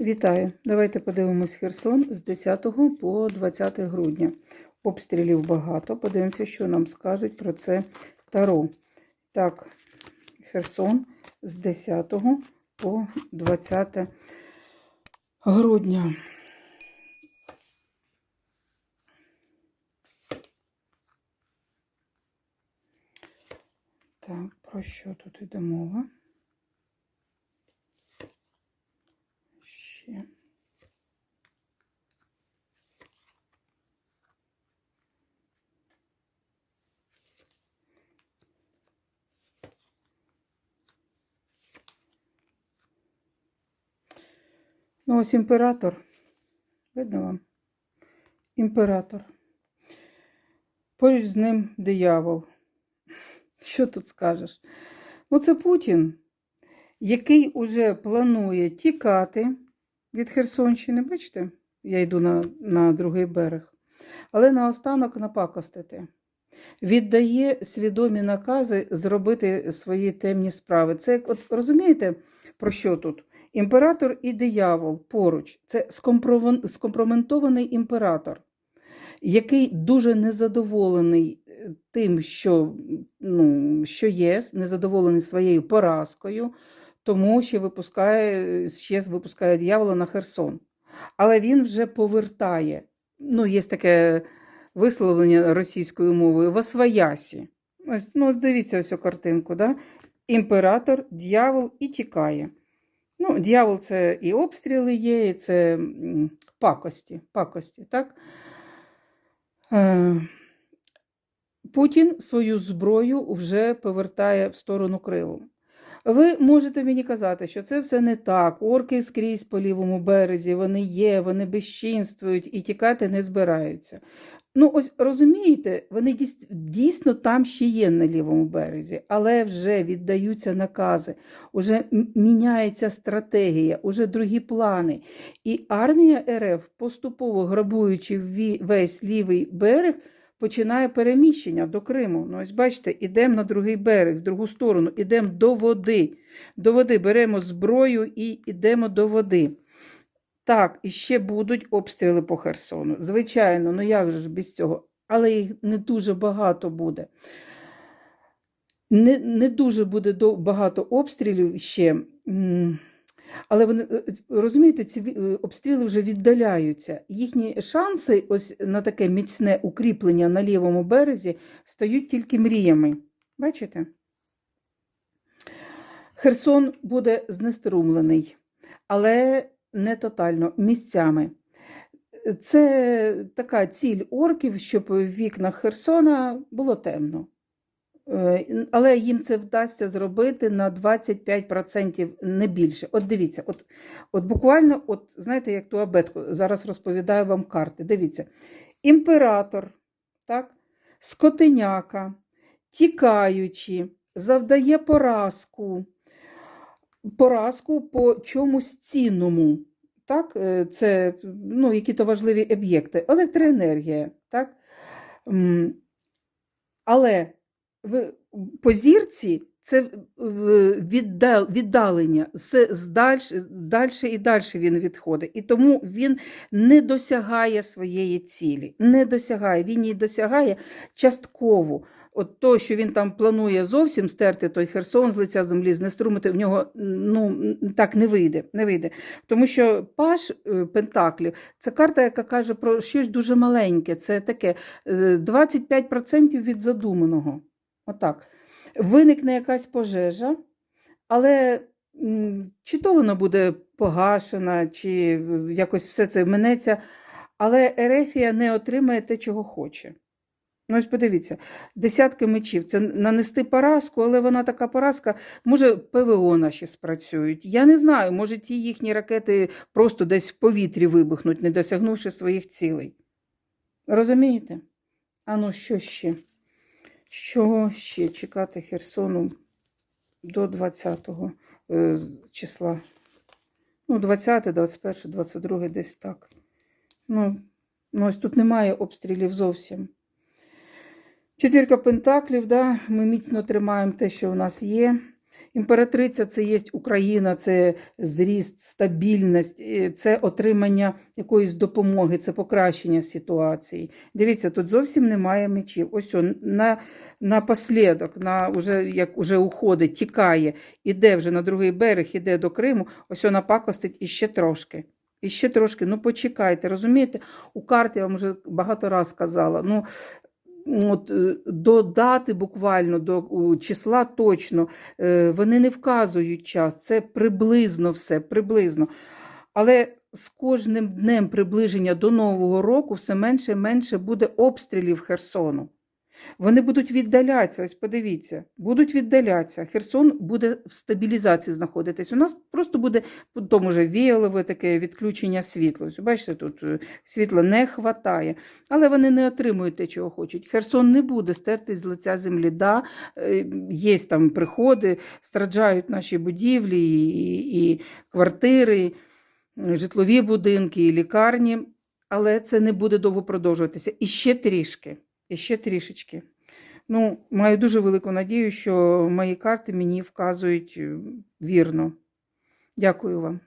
Вітаю! Давайте подивимось Херсон з 10 по 20 грудня. Обстрілів багато. Подивимося, що нам скажуть про це Таро. Так, Херсон з 10 по 20 грудня. Так, про що тут іде мова? Ще. Ну, ось імператор. Видно вам? Імператор. Поруч з ним диявол. Що тут скажеш? Ну, це Путін, який уже планує тікати від Херсонщини. Бачите, я йду на, на другий берег. Але наостанок напакостити. Віддає свідомі накази зробити свої темні справи. Це як, от розумієте, про що тут? Імператор і диявол поруч. Це скомпроментований імператор, який дуже незадоволений е, тим, що, ну, що є, незадоволений своєю поразкою, тому що випускає, ще випускає диявола на Херсон. Але він вже повертає. Ну, є таке висловлення російською мовою Восвоясі. Ось, ну, дивіться ось цю картинку. Да? Імператор, дьявол і тікає. Ну, дьявол це і обстріли є, і це пакості. пакості так? Е, Путін свою зброю вже повертає в сторону Криву. Ви можете мені казати, що це все не так. Орки скрізь по лівому березі, вони є, вони безчинствують і тікати не збираються. Ну, ось розумієте, вони дійсно там ще є на лівому березі, але вже віддаються накази, уже м- міняється стратегія, уже другі плани. І армія РФ, поступово грабуючи весь лівий берег, починає переміщення до Криму. Ну, ось бачите, ідемо на другий берег, в другу сторону, ідемо до води. До води беремо зброю і йдемо до води. Так, і ще будуть обстріли по Херсону. Звичайно, ну як же ж без цього? Але їх не дуже багато буде. Не, не дуже буде багато обстрілів ще. Але вони е, е, розумієте, ці е, обстріли вже віддаляються. Їхні шанси ось на таке міцне укріплення на лівому березі стають тільки мріями. Бачите? Херсон буде знеструмлений, але не тотально місцями. Це така ціль орків, щоб в вікнах Херсона було темно. Е, Але їм це вдасться зробити на 25% не більше. От дивіться, от, от буквально, от знаєте, як ту абетку, зараз розповідаю вам карти. Дивіться, імператор, так, скотиняка, тікаючи, завдає поразку, поразку по чомусь цінному. Так, е, це ну, які-то важливі об'єкти, електроенергія, так? Але в- по зірці це віддалення, все далі і далі він відходить. І тому він не досягає своєї цілі. Не досягає. Він її досягає частково. От то, що він там планує зовсім стерти той Херсон з лиця землі, знеструмити, в нього ну, так не вийде. не вийде. Тому що паш е, Пентаклів це карта, яка каже про щось дуже маленьке. Це таке е, 25% від задуманого. Отак. Виникне якась пожежа, але чи то вона буде погашена, чи якось все це минеться, але Ерефія не отримає те, чого хоче. Ну, ось подивіться, десятки мечів це нанести поразку, але вона така поразка, може, ПВО наші спрацюють. Я не знаю, може, ті їхні ракети просто десь в повітрі вибухнуть, не досягнувши своїх цілей. Розумієте? А ну, що ще? Що ще чекати Херсону до 20 е, числа? Ну, 20, 21, 22, десь так. Ну, ну, ось тут немає обстрілів зовсім. Четвірка пентаклів, да, ми міцно тримаємо те, що у нас є. Імператриця це є Україна, це зріст, стабільність, е, це отримання якоїсь допомоги, це покращення ситуації. Дивіться, тут зовсім немає мечів. Ось он, на, напослідок, на, уже, як уже уходить, тікає, іде вже на другий берег, іде до Криму, ось вона пакостить іще трошки. І ще трошки, ну почекайте, розумієте? У карті я вам вже багато раз казала. Ну, от, е, до дати буквально, до числа точно, е, вони не вказують час. Це приблизно все, приблизно. Але з кожним днем приближення до Нового року все менше і менше буде обстрілів Херсону. Вони будуть віддалятися, ось подивіться, будуть віддалятися. Херсон буде в стабілізації знаходитись. У нас просто буде по тому же віялове таке відключення світла. Ось, бачите, тут е, світла не хватає, але вони не отримують те, чого хочуть. Херсон не буде стертись з лиця землі. Да, е, є там приходи, страждають наші будівлі, і, і квартири, і житлові будинки, і лікарні, але це не буде довго продовжуватися. І ще трішки. І ще трішечки. Ну, маю дуже велику надію, що мої карти мені вказують е, вірно. Дякую вам.